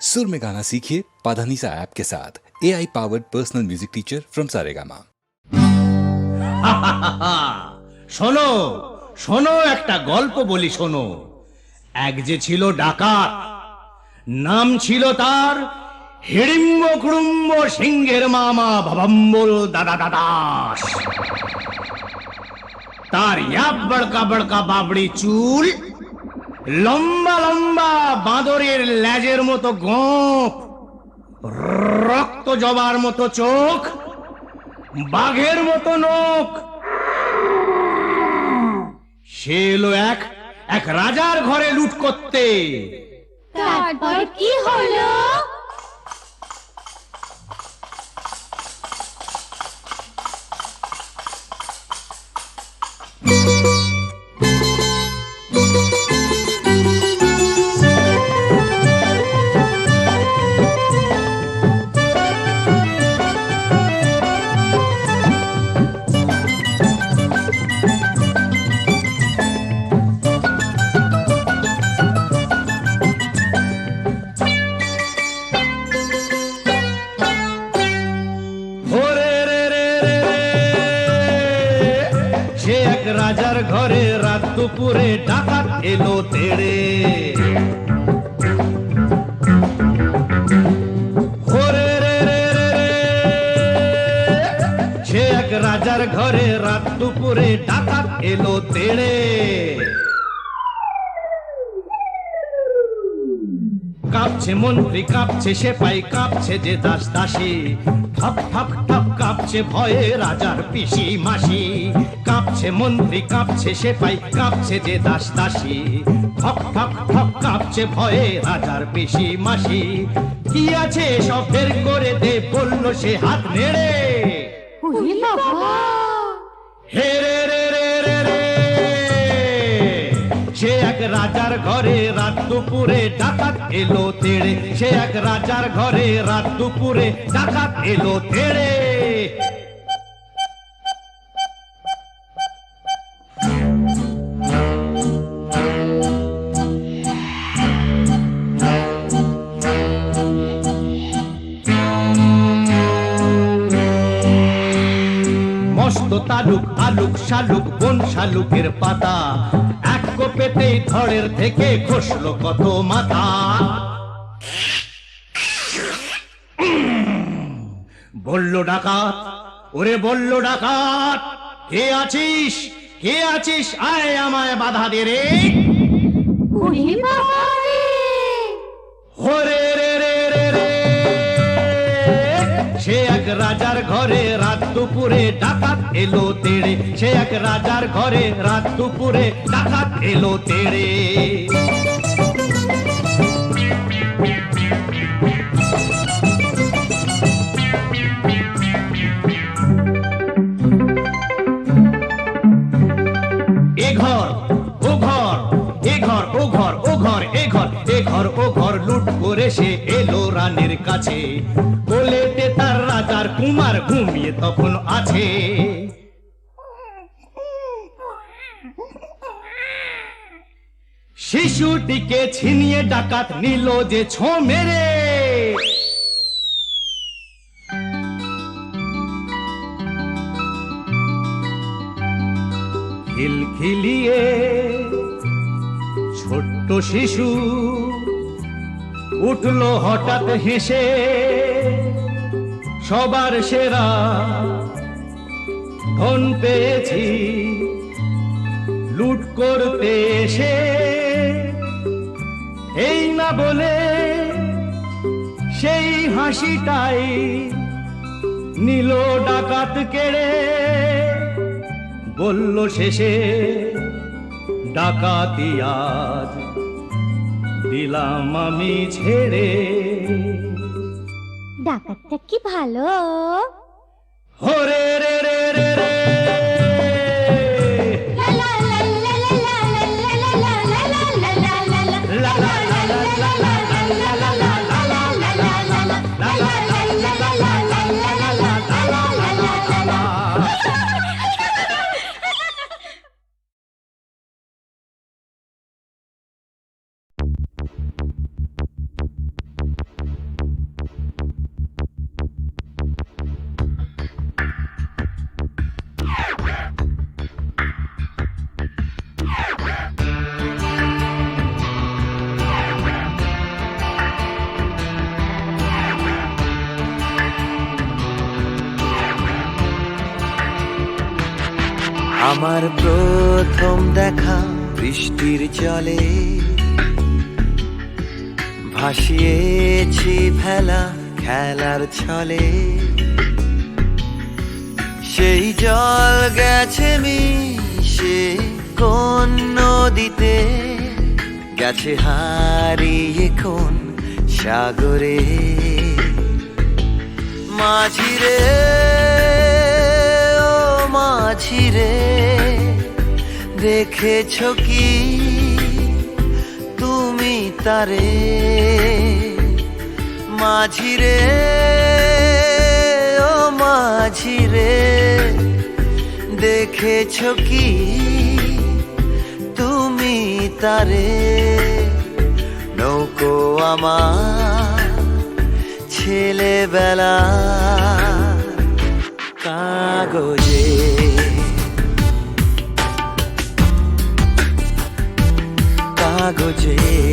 सुर में गाना सीखिए पाधानीसा ऐप के साथ A I powered personal music teacher from Saregama শোনো শোনো একটা গল্প বলি শোনো এক যে ছিল ডাকাত নাম ছিল তার হিড়িম্ব কুড়ুম্ব সিংহের মামা ভবম্বল দাদা দাদাস তার ইয়াব বড়কা বড়কা বাবড়ি চুল লম্বা লম্বা বাঁদরের ল্যাজের মতো গোঁপ রক্ত জবার মতো চোখ, বাঘের মতো নোখ। সে এলো এক এক রাজার ঘরে লুট করতে। তারপর কি হলো? দুপুরে ডাকাত এলো তেড়ে। সে রাজার ঘরে রাত দুপুরে ডাকাত এলো তেড়ে। কাঁপছে মন্ত্রী, কাঁপছে সেপাই, কাঁপছে যে দাস দাসী। ঠপ ঠপ ঠপ, কাঁপছে ভয়ে রাজার পিসি মাসি। কাঁপছে মন্ত্রী কাঁপছে সেপাই কাঁপছে যে দাস দাসী। ঠক ঠক ঠক কাঁপছে ভয়ে রাজার পিসি মাসি। কি আছে সব বের করে দে বলল সে হাত নেড়ে। হে রে রে রে রে রে। সে এক রাজার ঘরে রাত দুপুরে ডাকাত এলো তেড়ে। সে এক রাজার ঘরে রাত দুপুরে ডাকাত এলো তেড়ে। থেকে খসলো কত মাথা। বলল ডাকাত ওরে বলল ডাকাত কে আছিস? কে আছিস? আয় আমায় বাধা দে রে। হরে রে সে এক রাজার ঘরে রাত দুপুরে ডাকাত এলো তেড়ে। সে এক রাজার ঘরে রাত দুপুরে ডাকাত এলো তেড়ে। ঘর, ও ঘর লুট করে সে এলো রানীর কাছে। রাজার কুমার ঘুমিয়ে তখন আছে। শিশুটিকে ছিনিয়ে ডাকাত নিল যে ছো মেরে। খিলখিলিয়ে ছোট্ট শিশু উঠল হঠাৎ হেসে। সবার সেরা ধন পেয়েছি, লুট করতে এসে। এই না বলে সেই হাসিটাই নিল ডাকাত কেড়ে। বলল শেষে, ডাকাতি আজ দিলাম আমি ছেড়ে। ডাকাতটা কি ভালো হরে রে রে রে জলে ভাসিয়েছি ভেলা খেলার ছলে। সেই জল গেছে মিশে কোন নদীতে, গেছে হারিয়ে কোন সাগরে। মাঝিরে, ও মাঝিরে, দেখেছ কি তারে মাঝিরে ও মাঝিরে দেখেছ কি তুমি তারে? নৌকো আমার ছেলেবেলা কাগজে। কাগজে।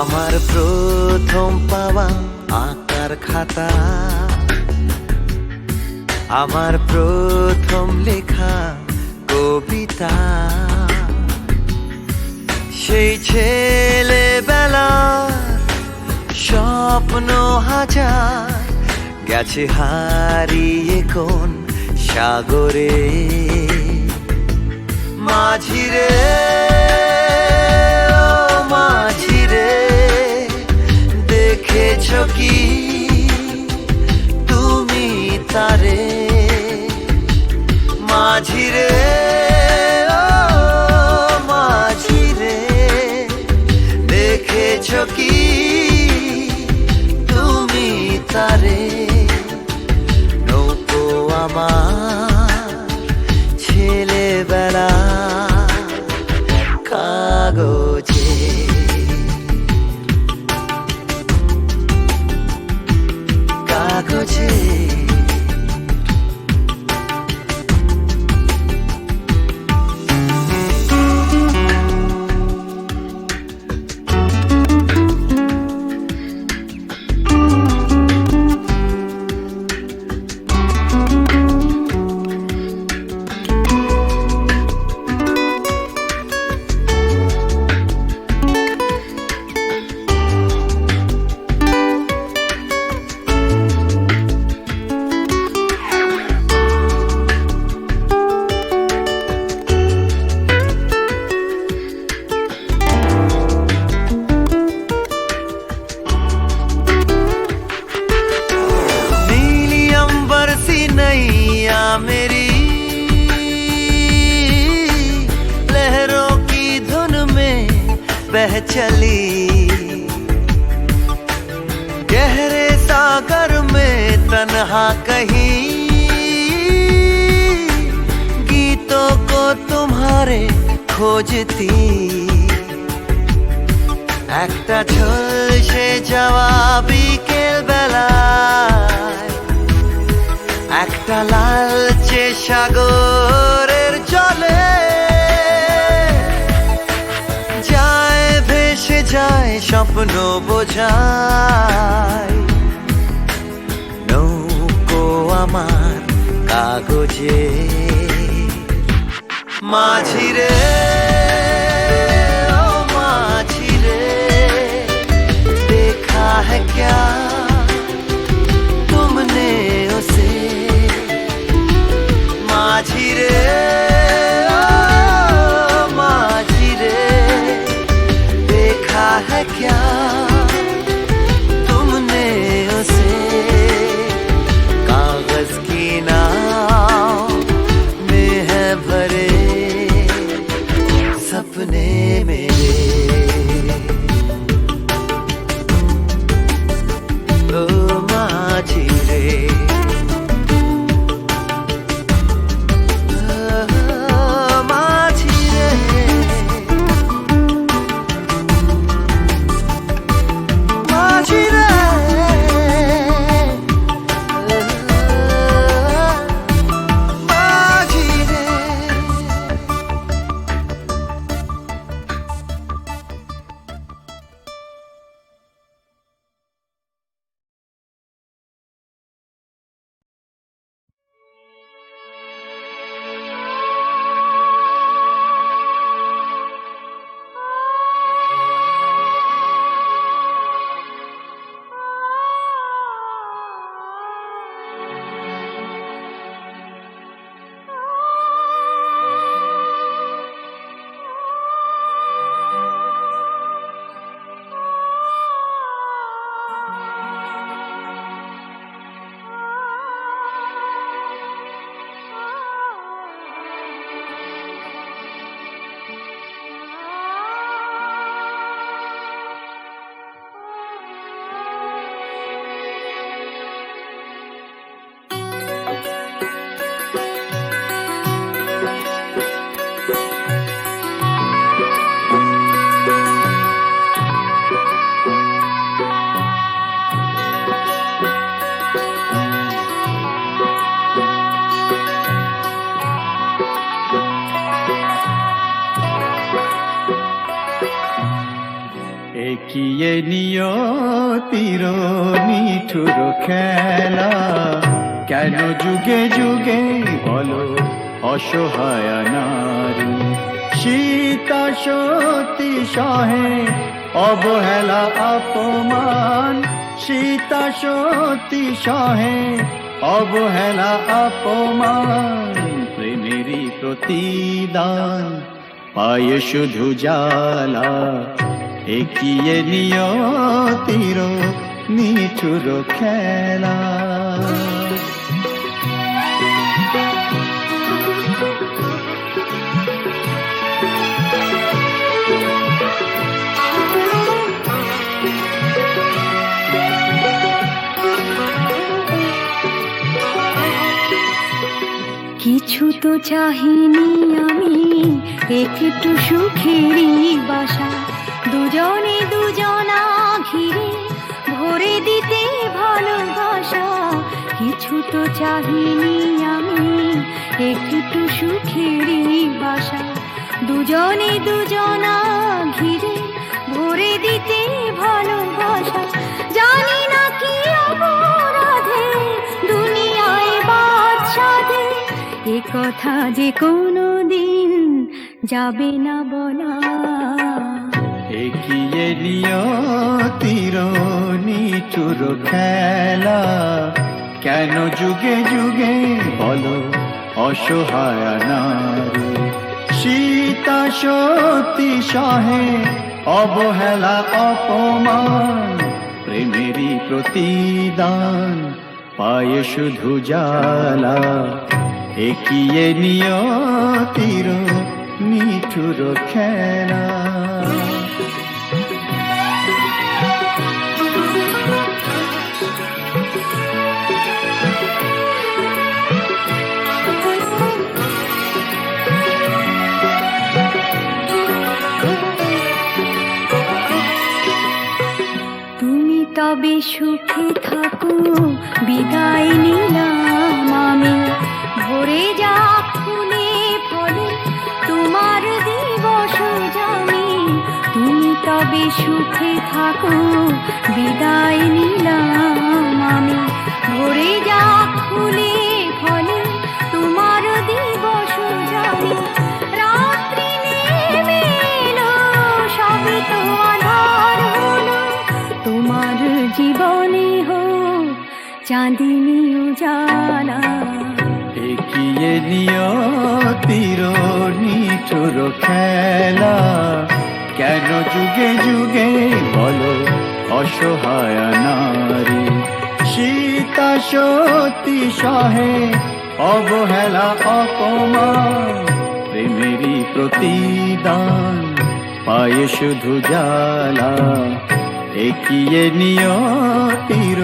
আমার প্রথম পাওয়া আঁকার খাতা। আমার প্রথম লেখা কবিতা। সেই ছেলেবেলা স্বপ্ন হাজার গেছে হারিয়ে কোন সাগরে। মাঝিরে দেখেছ কি? তুমি তারে মাঝিরে মাঝিরে দেখেছ কি? তুমি তারে নৌকো আমার ছেলেবেলা बह चली गहरे सागर में तन्हा कहीं गीतों को तुम्हारे खोजती একটা ঝলসে যাওয়া বিকেল বেলায় একটা লালচে সাগরের জলে যায় স্বপ্ন বোঝায়। নৌকো আমার কাগজে। মাঝিরে ও মাঝিরে দেখা হ্যা একিয়ে নিয়তির নিঠুর খেলা। কেন যুগে যুগে বলো, অসহায় নারী। সীতা সতী সহে, অবহেলা অপমান। সীতা সতী সহে, অবহেলা অপমান। প্রেমেরই প্রতিদান, পায়ে শুধু জ্বালা। একিয়ে নিয়তির নিঠুর খেলা। কিছু তো চাহিনি আমি একটু সুখেরই বাসা। দুজনে দুজনা ঘিরে ভরে দিতে ভালোবাসা। কিছু তো চাহিনি আমি, একটু সুখেরই বাসা। দুজনে দুজনা ঘিরে ভরে দিতে ভালোবাসা। জানি না কি অপরাধে দুনিয়ায় বাদশাদে, এ কথা যে কোনো দিন যাবে না বলা। এগিয়ে নিয়তির নিঠুর খেলা। কেন যুগে যুগে বলো অসহায় নারী? সীতা সতী সহে অবহেলা, অপমান, প্রেমেরই প্রতিদান, পায়ে শুধু জ্বালা। একিয়ে নিয়তির নিঠুর খেলা। তবে সুখে থাকো, বিদায় নিলাম আমি। ভরে যা ফুলে ফলে তোমার দিবস জানি তুমি তবে সুখে থাকো, বিদায় নিলাম চাঁদিনী উজালা এগিয়ে নিয়তির নিঠুর খেলা। কেন যুগে যুগে বলো অসহায় নারী? সীতা সতী সহে অবহেলা, অপমান, প্রেমেরই প্রতিদান, পায়ে শুধু জ্বালা। একিয়ে নিয়তির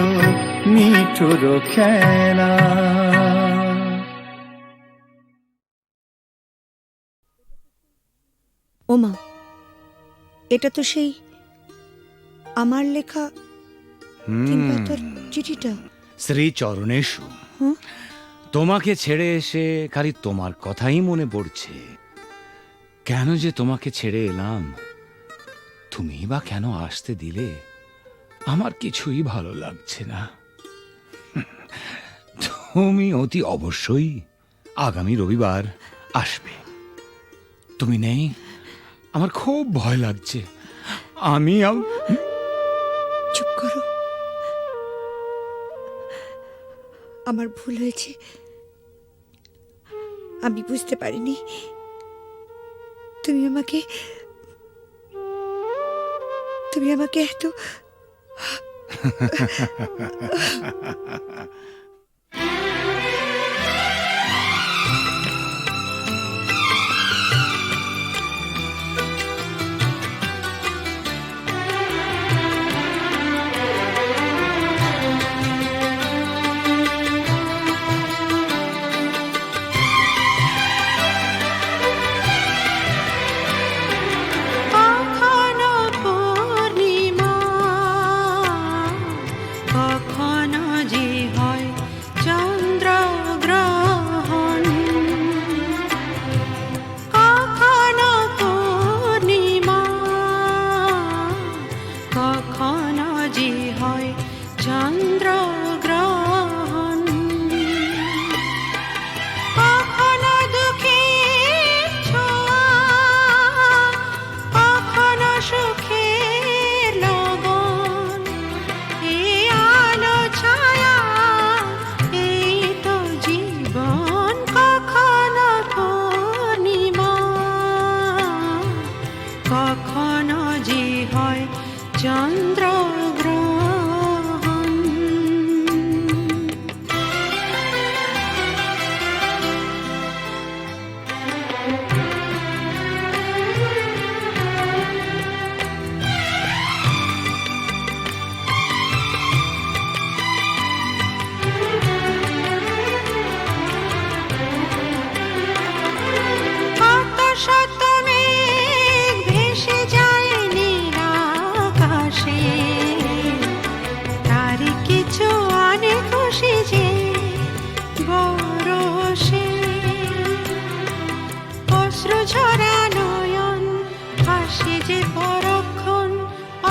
নিঠুর খেলা। ওমা এটা তো সেই আমার লেখা চিঠিটা। শ্রী চরণেশু তোমাকে ছেড়ে এসে খালি তোমার কথাই মনে পড়ছে। কেন যে তোমাকে ছেড়ে এলাম? তুমি বা কেন আসতে দিলে? আমার কিছুই ভালো লাগছে না। তুমি অতি অবশ্যই আগামী রবিবার আসবে। তুমি নেই? আমার খুব ভয় লাগছে। আমি চুপ করো। আমার ভুল হয়েছে। আমি বুঝতে পারিনি। তুমি আমাকে তুমি আমাকে এত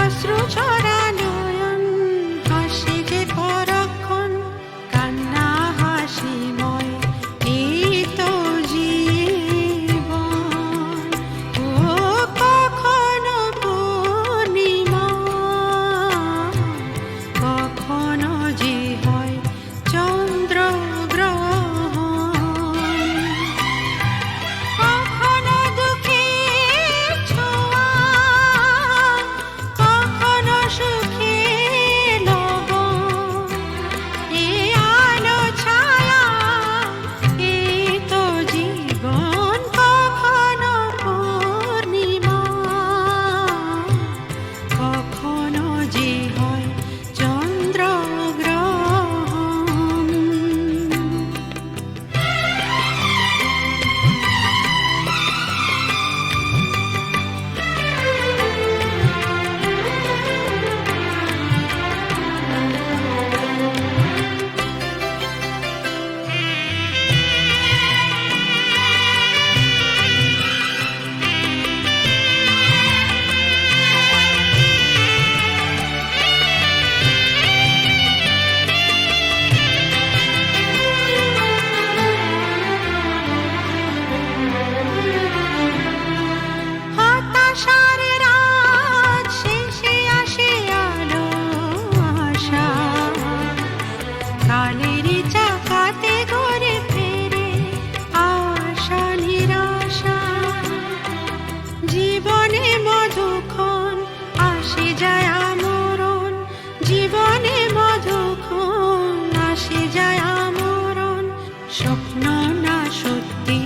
অশ্রু ছড়া ঘটনা সত্যি।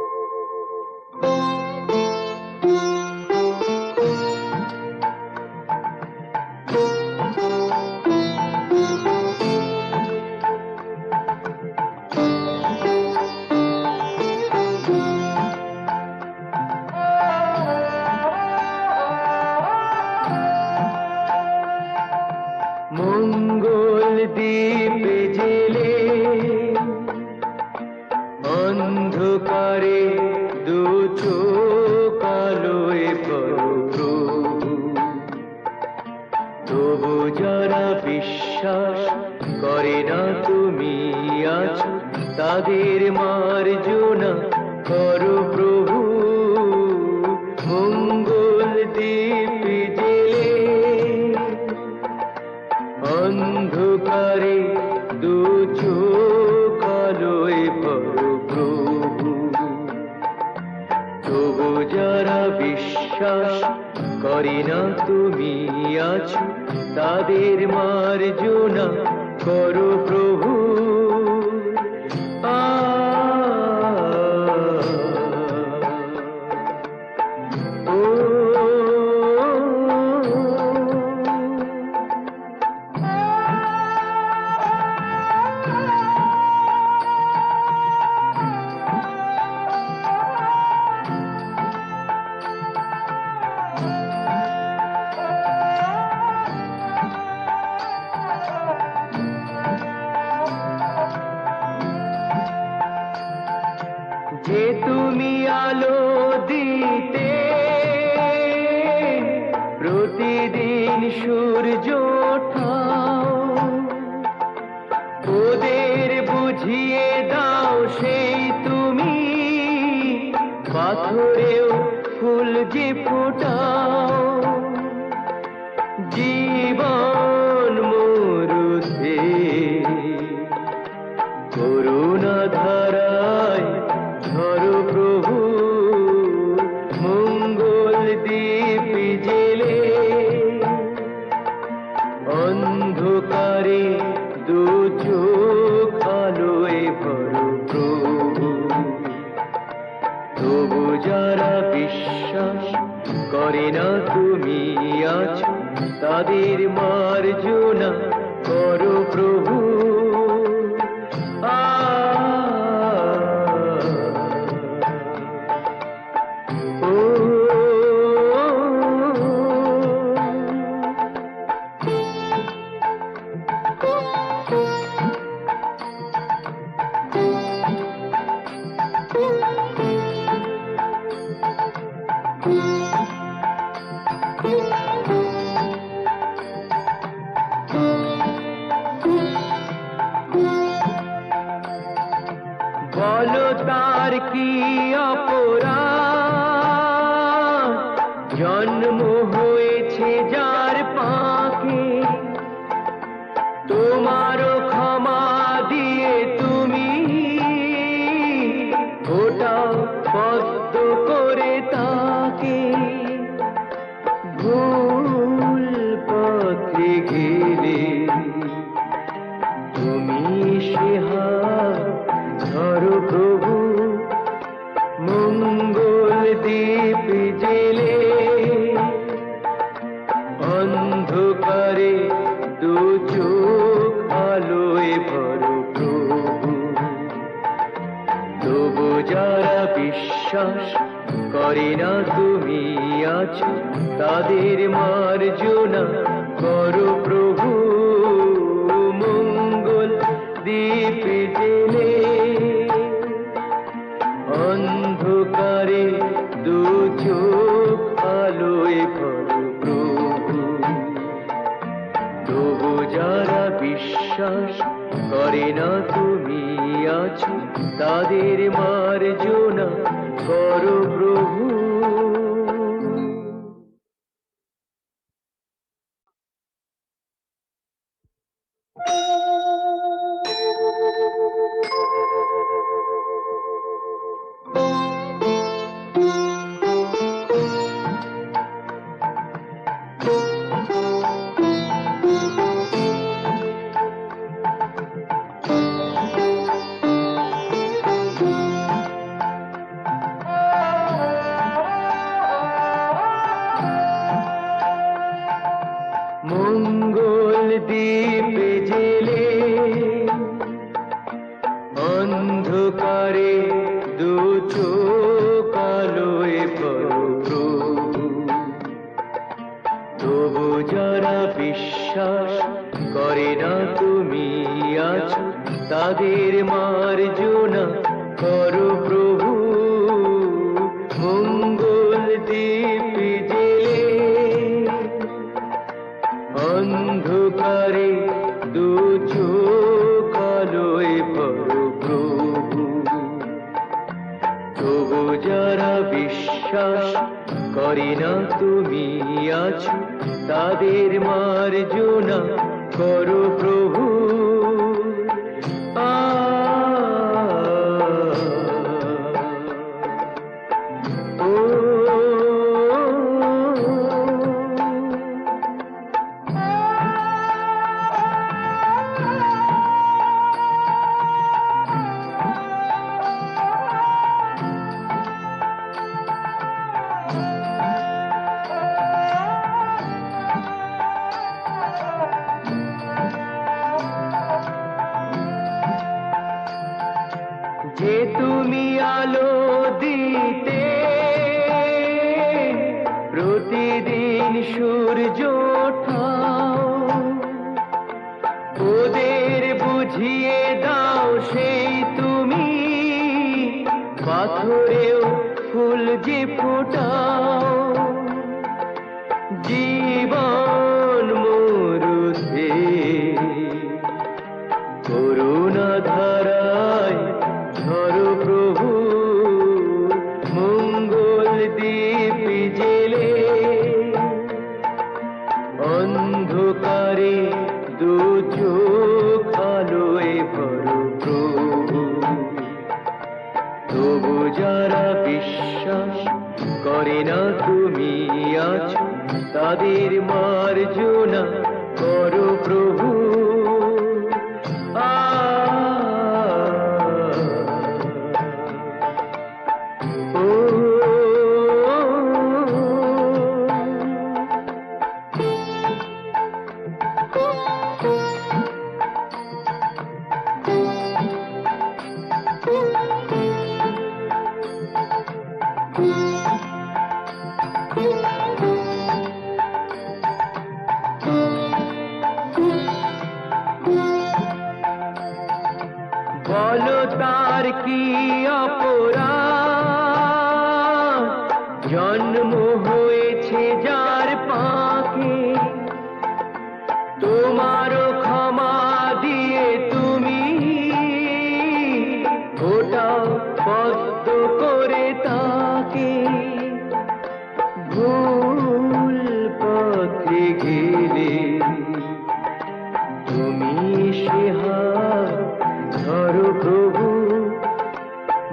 করে না তুমি আছো। তাদের মার্জনা করো প্রভু। দিন সূর্য ওদের বুঝিয়ে দাও সেই তুমি। পাথরেও ফুল যে ফোটাও। kadir ma অন্ধকারে দু চোখ প্রভু। তবু যারা বিশ্বাস করি না তুমি আছো, তাদের মার্জনা করো প্রভু। সূর্য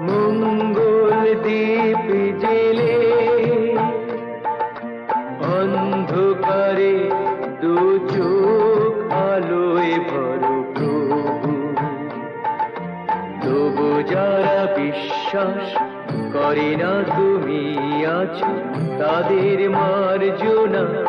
মঙ্গল দ্বীপ জেলে অন্ধকারে দু চোখ আলোয় ভরো যারা বিশ্বাস করে না তুমি আছো, তাদের মার্জনা